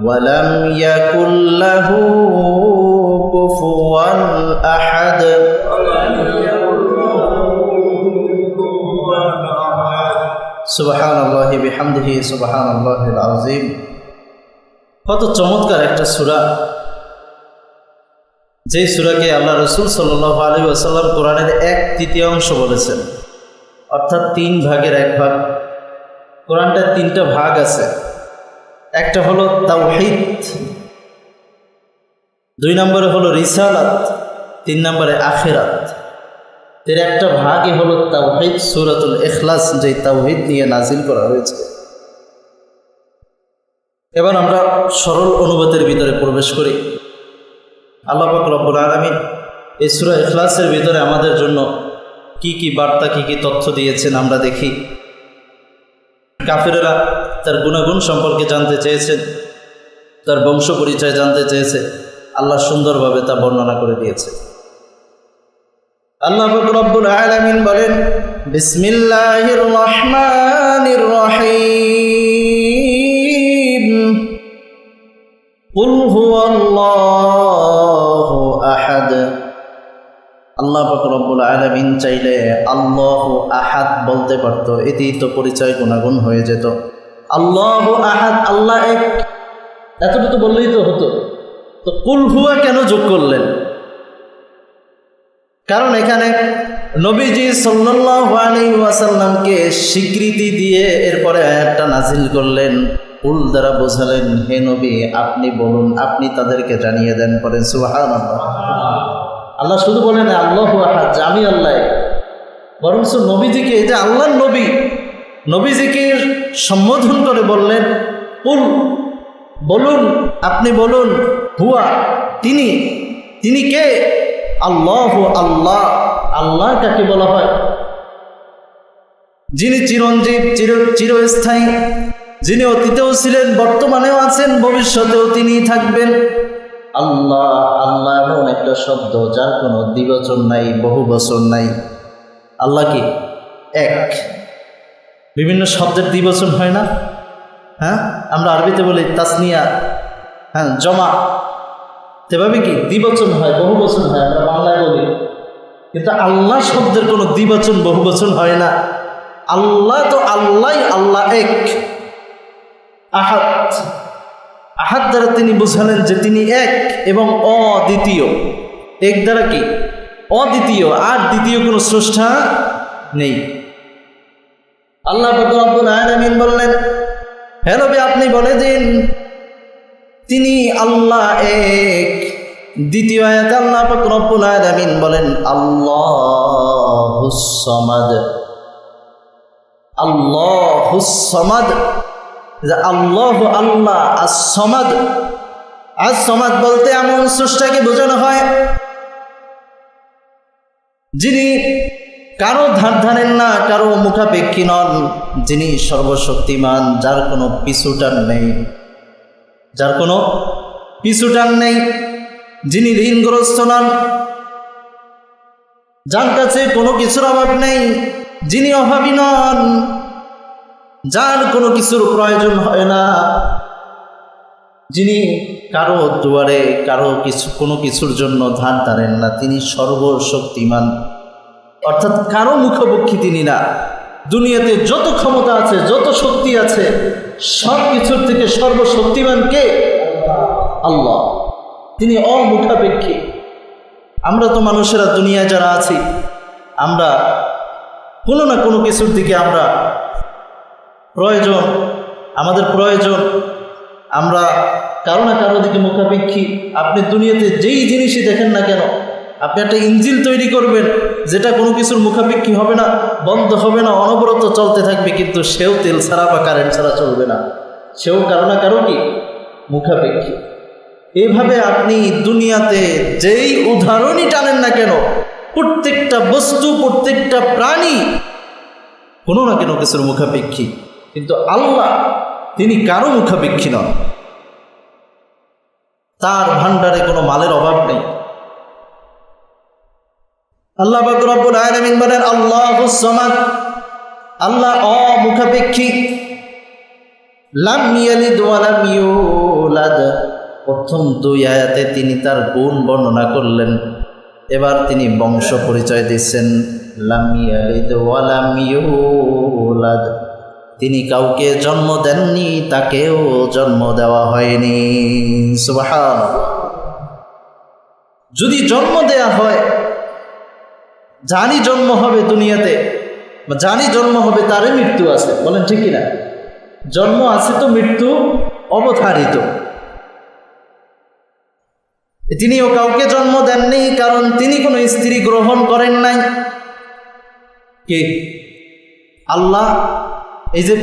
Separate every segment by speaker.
Speaker 1: ولم يكن له كفوا أحد সুবাহান আল্লাহি বিহামদিহি সুবাহান আল্লাহিল আজিম কত চমৎকার একটা সুরা যে সুরাকে আল্লাহ রসুল সাল্লাহ আলী আসাল্লাম কোরআনের এক তৃতীয়াংশ বলেছেন অর্থাৎ তিন ভাগের এক ভাগ কোরআনটার তিনটা ভাগ আছে একটা হলো তাওহিদ, দুই নম্বরে হলো রিসালাত, তিন নম্বরে আখেরাত। এর একটা ভাগই হলো তাওহিদ, সুরাতুল এখলাস যে তাওহিদ নিয়ে নাজিল করা হয়েছে। এবার আমরা সরল অনুবাদের ভিতরে প্রবেশ করি। আল্লাহ রব্বুল আলমিন এই সুরা এখলাসের ভিতরে আমাদের জন্য কি কি বার্তা, কি কি তথ্য দিয়েছেন আমরা দেখি। কাফেরেরা তার গুণাগুণ সম্পর্কে জানতে চেয়েছেন তার বংশ পরিচয় জানতে চেয়েছে, আল্লাহ সুন্দরভাবে তা বর্ণনা করে দিয়েছে। আল্লাহ রব্বুল আলামিন বলেন, বিসমিল্লাহির রহমানির আল্লাহ পাক রব্বুল আলামিন চাইলে আল্লাহ আহাদ বলতে পারত। এটি তো পরিচয় গুণাগুণ হয়ে যেত। আল্লাহ আহাদ, আল্লাহ এক। এতটুকু বললেই তো হতো। তো কুল হুয়া কেন যোগ করলেন? কারণ এখানে নবীজি সাল্লাসাল্লামকে স্বীকৃতি দিয়ে এরপরে একটা নাজিল করলেন। উল দ্বারা বোঝালেন, হে নবী, আপনি বলুন, আপনি তাদেরকে জানিয়ে দেন পরেন সুহান আল্লাহ শুধু বলেন, আল্লাহ আহাদ আমি আল্লাহ। বরং নবীজিকে এটা আল্লাহর নবী, নবীজিকে সম্বোধন করে বললেন উল বলুন, আপনি বলুন, হুয়া, তিনি তিনি কে? আল্লাহ আল্লাহ। আল্লাহ কাকে বলা হয়? যিনি চিরঞ্জীব, চির, চিরস্থায়ী, যিনি অতীতেও ছিলেন, বর্তমানেও আছেন, ভবিষ্যতেও তিনি থাকবেন। আল্লাহ আল্লাহ এমন একটা শব্দ যার কোনো দ্বিবচন নাই বহু বছর নাই। আল্লাহ কি? এক। বিভিন্ন শব্দের দ্বিবচন হয় না? হ্যাঁ? আমরা আরবিতে বলি তাসনিয়া হ্যাঁ জমা। সেভাবে কি? দ্বিবচন হয় বহু বচন হয়, আমরা বাংলায় বলি। কিন্তু আল্লাহ শব্দের কোনো দ্বিবচন বহু বচন হয় না। আল্লাহ তো আল্লাহ আল্লাহ এক। আহাত আহাত দ্বারা তিনি বুঝালেন যে তিনি এক এবং অদ্বিতীয়। এক দ্বারা কি? অদ্বিতীয়। আর দ্বিতীয় কোনো স্রষ্টা নেই। আল্লাহ আলমিন বললেন হ্যালো আপনি বলে দিন, তিনি আল্লাহ এক। দ্বিতীয় আয়াতে আল্লাহ পাক রব্বুল আলামিন বলেন, আল্লাহুস সামাদ। আল্লাহুস সামাদ যে আল্লাহ আল্লাহ আস সমাজ আজ সমাজ বলতে এমন স্রষ্টাকে বোঝানো হয় যিনি কারও ধার ধারেন না, কারও মুখাপেক্ষী নন, যিনি সর্বশক্তিমান, যার কোনো পিছুটান নেই। যার কোনো পিছুটান নেই, যিনি ঋণগ্রস্ত নন। যার কাছে কোনো কিছুর অভাব নেই, যিনি অভাবী নন। যার কোনো কিছুর প্রয়োজন হয় না। যিনি কারও দুয়ারে, কারও কিছু, কোনো কিছুর জন্য ধার ধারেন না, তিনি সর্বশক্তিমান। অর্থাৎ কারও মুখোমুখি তিনি না। দুনিয়াতে যত ক্ষমতা আছে, যত শক্তি আছে, সব কিছুর থেকে সর্বশক্তিমান কে? আল্লাহ। তিনি অমুখাপেক্ষী। আমরা তো মানুষেরা দুনিয়ায় যারা আছি, আমরা কোনো না কোনো কিছুর দিকে আমরা প্রয়োজন, আমাদের প্রয়োজন। আমরা কারও না কারও দিকে মুখাপেক্ষী। আপনি দুনিয়াতে যেই জিনিসই দেখেন না কেন, আপনি একটা ইঞ্জিন তৈরি করবেন, যেটা কোনো কিছুর মুখাপেক্ষী হবে না, বন্ধ হবে না, অনবরত চলতে থাকবে, কিন্তু সেও তেল ছাড়া বা কারেন্ট ছাড়া চলবে না। সেও কারও না কারও কি? মুখাপেক্ষী। এইভাবে আপনি দুনিয়াতে যেই উদাহরণই টানেন না কেন, প্রত্যেকটা বস্তু, প্রত্যেকটা প্রাণী, কোনো না কেন কিছুর মুখাপেক্ষী। কিন্তু আল্লাহ তিনি কারও মুখাপেক্ষী নন। তার ভান্ডারে কোনো মালের অভাব নেই। আল্লাহ বাকরবুল আলমিন বলেন, আল্লাহ সমাদ। আল্লাহ অমুখাপেক্ষী। প্রথম দুই আয়াতে তিনি তার গুণ বর্ণনা করলেন। এবার তিনি বংশ পরিচয় দিচ্ছেন। লাম ইয়ালিদ তিনি কাউকে জন্ম দেননি, তাকেও জন্ম দেওয়া হয়নি। যদি জন্ম দেয়া হয়, জানি জন্ম হবে দুনিয়াতে জানি জন্ম হবে তারই মৃত্যু আছে, বলেন ঠিক কিনা? জন্ম আছে তো মৃত্যু অবধারিত। তিনিও কাউকে জন্ম দেননি, কারণ তিনি কোনো স্ত্রী গ্রহণ করেন নাই। কে? আল্লাহ এই যে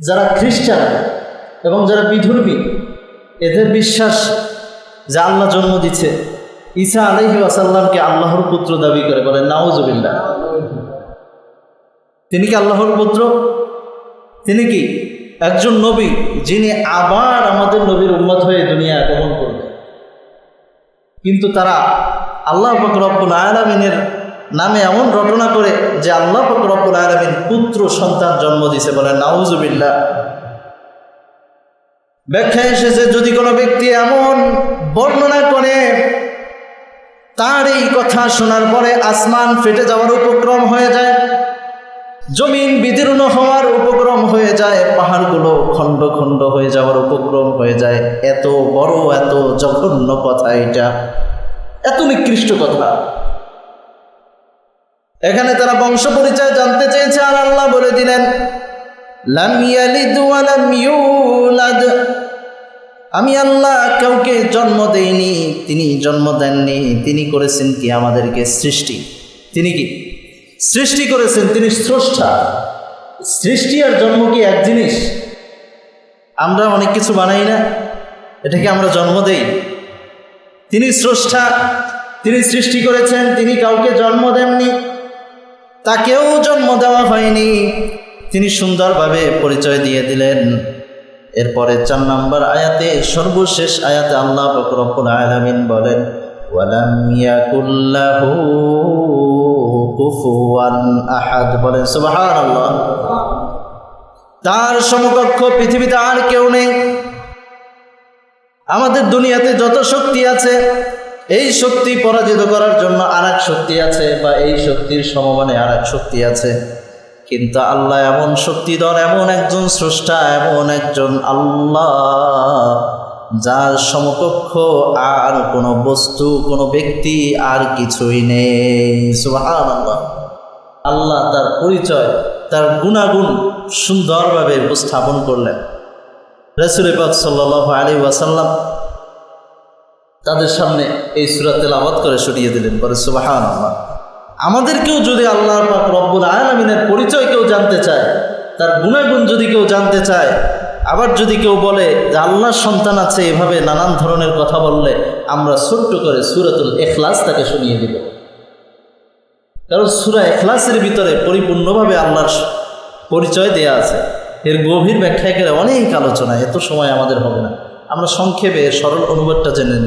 Speaker 1: যারা খ্রিস্টান এবং যারা বিধর্মী, এদের বিশ্বাস যে আল্লাহ জন্ম দিচ্ছে ঈসা আলহি আসাল্লামকে আল্লাহর পুত্র দাবি করে বলেন নাওজবিল্লা তিনি কি আল্লাহর পুত্র? তিনি কি একজন নবী যিনি আবার আমাদের নবীর উন্মত হয়ে দুনিয়া আগমন করবে কিন্তু তারা আল্লাহ ফকরব্বুল আয়ালামিনের নামে এমন রটনা করে যে আল্লাহ ফকরব্বুল আয়ালামিন পুত্র, সন্তান জন্ম দিছে বলেন নাউজুবিল্লা ব্যাখ্যা এসেছে, যদি কোনো ব্যক্তি এমন বর্ণনা করে, তার এই কথা শোনার পরে আসমান ফেটে যাওয়ার উপক্রম হয়ে যায়, জমিন বিদীর্ণ হওয়ার উপক্রম হয়ে যায়, পাহাড়গুলো খণ্ড খণ্ড হয়ে যাওয়ার উপক্রম হয়ে যায়। এত বড়, এত জঘন্য কথা এটা। এত নিকৃষ্ট কথা। এখানে তারা বংশ পরিচয় জানতে চেয়েছে আর আল্লাহ বলে দিলেন আমি আল্লাহ কাউকে জন্ম দেইনি, তিনি জন্ম দেননি, তিনি করেছেন কি আমাদেরকে সৃষ্টি? তিনি কি? সৃষ্টি করেছেন, তিনি স্রষ্টা। সৃষ্টি আর জন্ম কি এক জিনিস? আমরা অনেক কিছু বানাই না, এটাকে আমরা জন্ম দেই। তিনি স্রষ্টা, তিনি সৃষ্টি করেছেন, তিনি কাউকে জন্ম দেননি। তাকেও জন্ম দেওয়া হয়নি। তিনি সুন্দরভাবে পরিচয় দিয়ে দিলেন। এরপরে চার নম্বর আয়াতে, সর্বশেষ আয়াতে আল্লাহ ফকরবুল আলামিন বলেন কুফুয়ান বলেন তার সমকক্ষ পৃথিবীতে আর কেউ নেই। আমাদের দুনিয়াতে যত শক্তি আছে এই শক্তি পরাজিত করার জন্য আর শক্তি আছে বা এই শক্তির সমমানে আর শক্তি আছে। কিন্তু আল্লাহ এমন শক্তিধর, এমন একজন স্রষ্টা, এমন একজন আল্লাহ যার সমকক্ষ আর কোনো বস্তু, কোনো ব্যক্তি আর কিছুই নেই। আল্লাহ তার পরিচয়, তার গুণাগুণ সুন্দরভাবে উপস্থাপন করলেন। রসুল পাক সাল্লাহ আলী ওয়াসাল্লাম তাদের সামনে এই সুরাতেল আবাদ করে সরিয়ে দিলেন। বলে সুবাহান আল্লাহ আমাদেরকেও যদি আল্লাহ পাক রব্বুল আলমিনের পরিচয় কেউ জানতে চায়, তার গুণাগুণ যদি কেউ জানতে চায়, আবার যদি কেউ বলে যে আল্লাহর সন্তান আছে, এভাবে নানান ধরনের কথা বললে আমরা ছোট্ট করে সুরাতুল এখলাস তাকে শুনিয়ে দিব। কারণ সুরা এখলাসের ভিতরে পরিপূর্ণভাবে আল্লাহর পরিচয় দেয়া আছে। এর গভীর ব্যাখ্যা করে অনেক আলোচনা, এত সময় আমাদের হবে না। আমরা সংক্ষেপে সরল অনুবাদটা জেনে নিই।